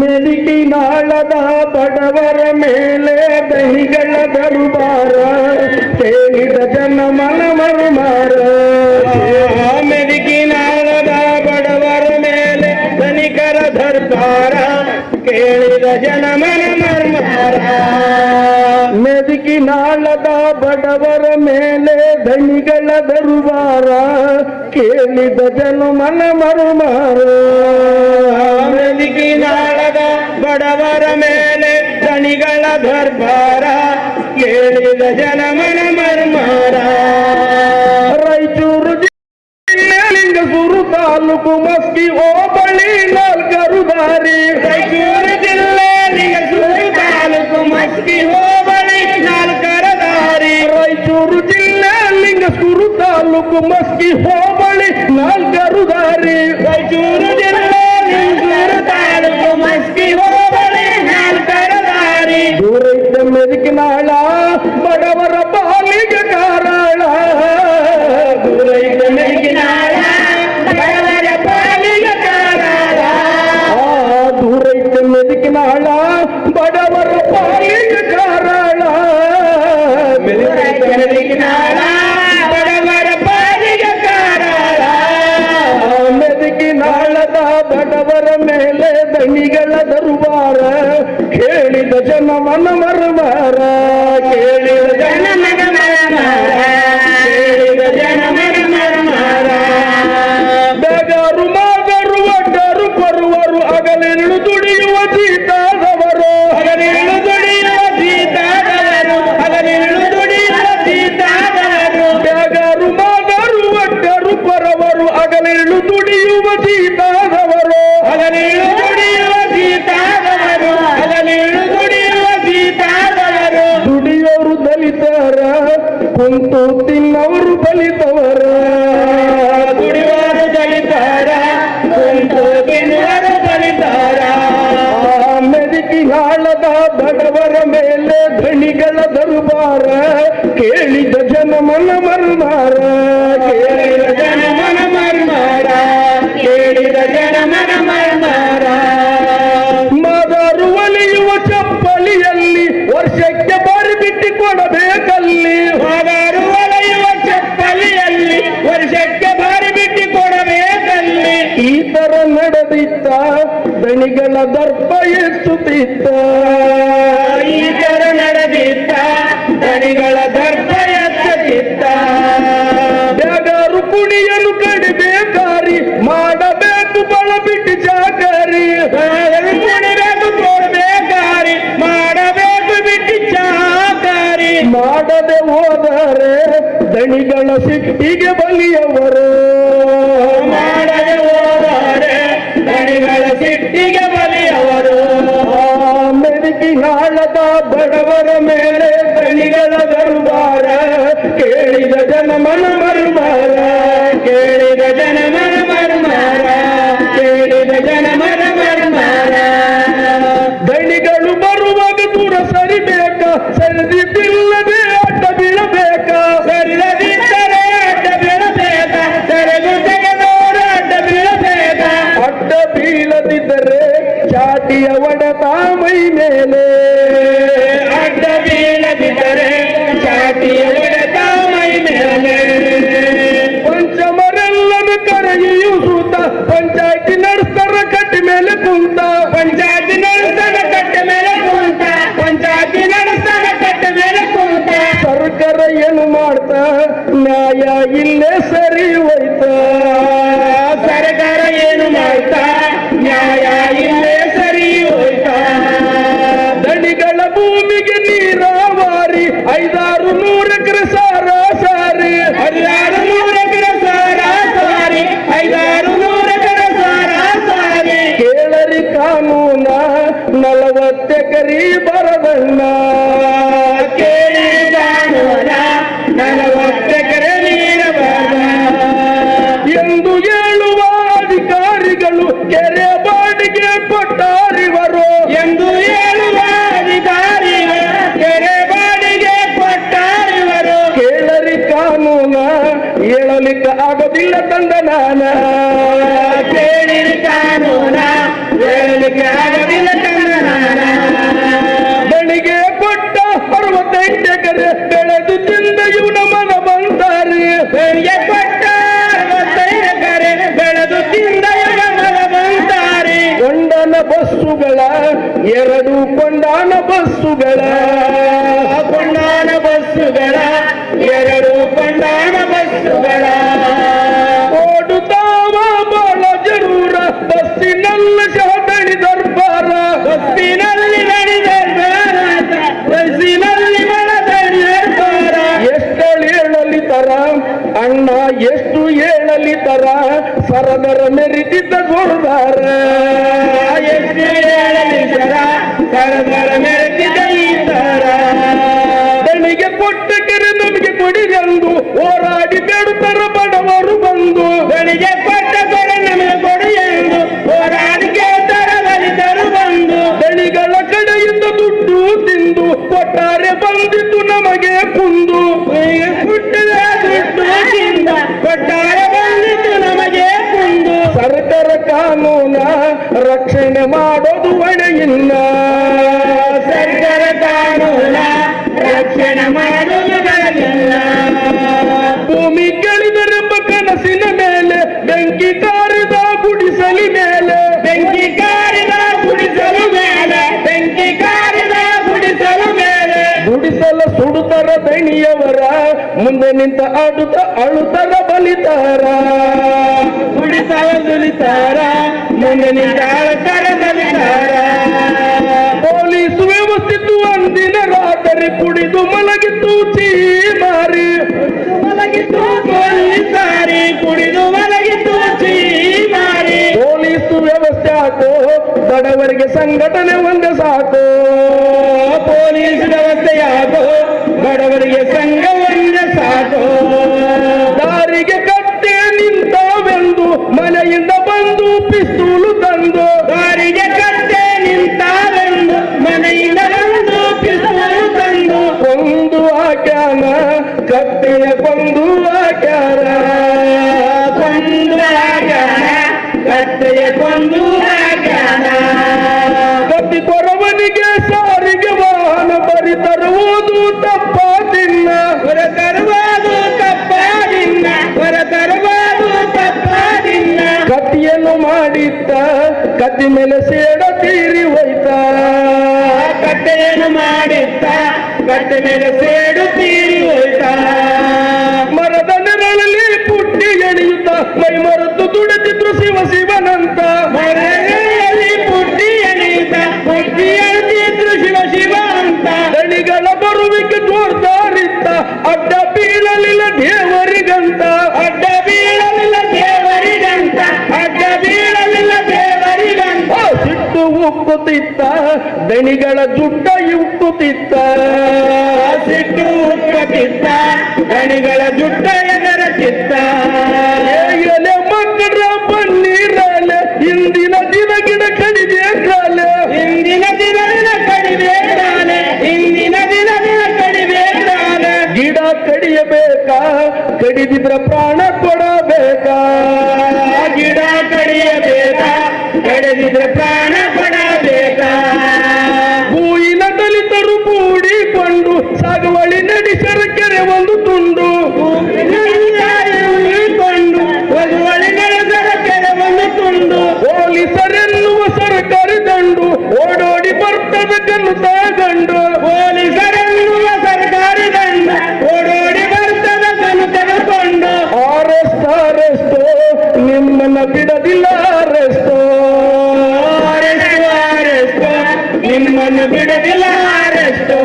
ಮೆದಿಕಿನಾಳದ ಬಡವರ ಮೇಲೆ ದಹಿಗಳ ದರುಬಾರ, ಕೇಳಿದ ಜನ ಮನ ಮರುಮಾರ ಮೆದಿಕಿನಾಳದ ಬಡವರ ಮೇಲೆ ಧನಿಕರ ದರ್ಬಾರ, ಕೇಳಿದ ಜನ ಮನ ಮರುಮಾರ ಮೆದಿಕಿನಾಳದ ಬಡವರ ಮೇಲೆ ಧನಿಗಳ ದರುವಾರ ಕೇಳಿದ ಜನ ಮನ ಮರುಮಾರ. ಮೆದಿಕಿನಾಳದ ಬಡವರ ಮೇಲೆ ಧನಿಗಳ ದರ್ಬಾರ ಕೇಳಿದ ಜನಮನ ಮರುಮಾರ. ರಾಯಚೂರು ಲಿಂಗಸೂರು ತಾಲೂಕು ಮಸ್ಕಿ ಹೋಬಳಿ ತಾಲೂಕು ಮಸ್ಕಿ ಹೋಬಳಿ ನಾಲ್ಕರು ದಾರಿ ರಾಯಚೂರು ಜಿಲ್ಲೆ ಲಿಂಗಸೂರು ತಾಲೂಕು ಮಸ್ಕಿ ಹೋಬಳಿ ನಾಲ್ಕರ ದಾರಿ ದೂರ ಇದ್ದ ಮೆದಕಿನಾಳ ಬಡವರ ಮರಮಾರ ಕೇಳಿದ ಧಣಿಗಳ ದರ್ಬಾರ, ಕೇಳಿದ ಜನ ಮನ ಮರ್ಮಾರ, ಕೇಳಿದ ಜನ ಮನ ಮರ್ಮಾರ, ಕೇಳಿದ ಜನ ಮನ ಮರ್ಮಾರ. ಮಾದಾರು ಒಲಿಯುವ ಚಪ್ಪಲಿಯಲ್ಲಿ ವರ್ಷಕ್ಕೆ ಬಾರಿ ಬಿಟ್ಟು ಕೊಡಬೇಕಲ್ಲಿ ಮಾದಾರು ಒಲೆಯುವ ಚಪ್ಪಲಿಯಲ್ಲಿ ವರ್ಷಕ್ಕೆ ಬಾರಿ ಬಿಟ್ಟು ಕೊಡಬೇಕಲ್ಲಿ ಈ ತರ ನಡೆದಿತ್ತ ದಣಿಗಳ ದರ್ಪ ಎತ್ತುತ್ತಿತ್ತ. ದಣಿಗಳ ದರ್ಪ ಚಿತ್ತ ಬ್ಯಾಗಾರು ಕುಣಿಯಲು ಕಡಿಬೇಕಾರಿ, ಮಾಡಬೇಕು ಬಳ ಬಿಟ್ಟು ಜಾಗರಿ. ರುಕುಣಿಬೇಕು ಕುಣಿಬೇಕು ಕೊಡಬೇಕಾರಿ, ಮಾಡಬೇಕು ಬಿಟ್ಟು ಜಾಗರಿ. ಮಾಡದೆ ಹೋದರೆ ದಣಿಗಳ ಸಿಟ್ಟಿಗೆ ಬಲಿಯವರು. ಮನ ಮರುಮಾರ, ಕೇಳಿದ ಜನ ಮನ ಮರುಮಾರ, ಕೇಳಿದ ಜನ ಮನ ಮರುಮಾರ. ದಣಿಗಳು ಬರುವಾಗ ದೂರ ಸರಿಬೇಕ? ಸರಿದಿಲ್ಲದೆ ಅಡ್ಡ ಬೀಳಬೇಕ? ಸರಿದಿದ್ದರೆ ಅಡ್ಡ ಬೀಳಬೇಕ? ಸರಿದು ತೆಗೆದೋರ ಅಡ್ಡ ಬೀಳಬೇಕ? ಅಡ್ಡ ಬೀಳದಿದ್ದರೆ ಚಾಟಿಯ ಒಡೆತ ಮೈ ಮೇಲೆ ಮಾಡ್ತಾ ನ್ಯಾಯ ಇಲ್ಲೇ ಸರಿ ಹೋಯ್ತ. ಸರ್ಕಾರ ಏನು ಮಾಡ್ತಾ ನ್ಯಾಯ ಇಲ್ಲೇ ಸರಿ ಹೋಯ್ತಾ. ದಣಿಗಳ ಭೂಮಿಗೆ ಬಸ್ಸುಗಳ. ಕೊಂಡಾನ ಬಸ್ಸುಗಳ ಎರಡು ಕೊಂಡಾನ ಬಸ್ಸುಗಳ. ಓಡುತ್ತಾವ ಬಾಳ ಜರೂರ ಬಸ್ಸಿನಲ್ಲಿ ಶಾದಣಿ ದರ್ಬಾರ. ಬಸ್ಸಿನಲ್ಲಿ ನಡೆದರ್ಬಾರ ಬಸ್ಸಿನಲ್ಲಿ ಅಂದ್ರ ಎಷ್ಟು ಹೇಳಲಿ ತರ ಅಣ್ಣ ಎಷ್ಟು ಹೇಳಲಿ ತರ ಸರದರ ಮೆರಿತಿದ್ದ ಗುರುದಾರ ಎಷ್ಟು ಹೇಳಲಿ ತರ ಸರದರ ಮೆರೆತಿದ ಕೊಟ್ಟ ಕೆರೆ ನಮಗೆ ಕೊಡಿರೆಂದು ಹೋರಾಡಿ ಮುಂದೆ ನಿಂತ ಆಡುತ್ತ ಅಳುತ್ತರ ಬಲಿತಾರ ದುಲಿತಾರ ಮುಂದೆ ನಿಂತ ಆಳುತ್ತಾರ ಬಲಿತಾರ ಪೊಲೀಸ್ ವ್ಯವಸ್ಥಿತು ಅಂದಿನ ರಾತ್ರಿ ಕುಡಿದು ಮಲಗಿತ್ತು ಚೀಮಾರಿ ಮಲಗಿತ್ತು ಸಾರಿ ಕುಡಿದು ಮಲಗಿತ್ತು ಚೀಮಾರಿ ಪೊಲೀಸ್ ವ್ಯವಸ್ಥೆ ಆತು ಬಡವರಿಗೆ ಸಂಘಟನೆ ಒಂದೇ ಸಾಕು. ಪೊಲೀಸ್ ಕತ್ತಿ ಮೇಲೆ ಸೇಡ ತೀರಿ ಹೋಯ್ತ. ಕಟ್ಟೆಯನ್ನು ಮಾಡಿತ್ತ ಕಟ್ಟೆ ಮೇಲೆ ಸೇಡು ತೀರಿ ಹೋಯ್ತ. ಮರದ ನೆರಳಲ್ಲಿ ಪುಟ್ಟಿ ಎಳೆಯುತ್ತ ಮೈ ಮರೆತು ದುಡಿದಿದ್ರು ಶಿವ ಶಿವನಂತ ಉಕ್ಕುತ್ತಿತ್ತ ದಣಿಗಳ ಜುಟ್ಟ ಇಕ್ಕುತ್ತಿತ್ತ ಸಿಟ್ಟು ಉಕ್ಕುತ್ತಿತ್ತ ದಣಿಗಳ ಜುಟ್ಟ ಎದರ ಚಿತ್ತ ಎಲೆ ಮಕ್ಕಳ ಬನ್ನೀರಲೆ ಹಿಂದಿನ ದಿನ ಗಿಡ ಕಡಿದೆ ಕಾಲೆ ಇಂದಿನ ಕಡಿದೆ ಕಾಲೆ ಹಿಂದಿನ ಇಂದಿನ ದಿನ ಕಡಿದೆ ಕಾಲೆ ಗಿಡ ಕಡಿಯಬೇಕಾ ಕಡಿದಿದ್ರ ಪ್ರಾಣ ಕೊಡಬೇಕಾ? ಬಿಡದಿಲ್ಲ ಅರೆಸ್ಟು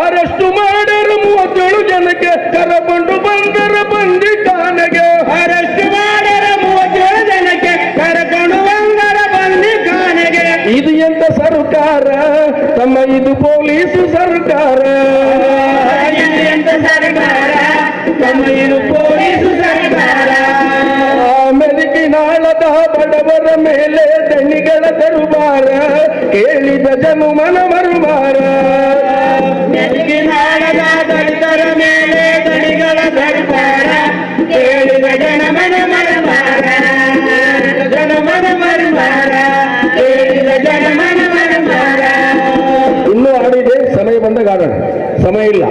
ಅರೆಸ್ಟು ಮಾಡರು ಮೂವತ್ತೇಳು ಜನಕ್ಕೆ ಕರಕೊಂಡು ಬಂದರ ಬಂದಿ ಕಾನೆಗೆ ಅರೆಸ್ಟ್ ಮಾಡರ ಮೂವತ್ತೇಳು ಜನಕ್ಕೆ ಕರ್ಕೊಂಡು ಬಂದರ ಬಂದಿ ಕಾನೆಗೆ ಇದು ಎಂತ ಸರ್ಕಾರ ತಮ್ಮ ಇದು ಪೊಲೀಸು ಸರ್ಕಾರ ಇಲ್ಲಿ ಎಂತ ಸರ್ಕಾರ ತಮ್ಮ ಇದು ಪೊಲೀಸು ಸರ್ಕಾರ ಮೆಲುಕಿನಾಳದ ಬಡವರ ಮೇಲೆ ದಣಿಗಳ ದರುಬಾರ ಕೇಳಿದ ಜನುಮನ ಮರುಮಾರ ನೆಲಗಿನಾಳದ ದಲಿತರ ಮೇಲೆ ದಣಿಗಳ ಸರ್ಕಾರ ಕೇಳಿದ ಜನ ಮನ ಮರುಮಾರ ಜನ ಮನ ಮರುಮಾರ ಕೇಳಿದ ಜನಮನ ಮರುಮಾರ ಇನ್ನೂ ಆಡಿದೆ ಸಮಯ ಬಂದಾಗ ಆಡೋಣ. ಸಮಯ ಇಲ್ಲ.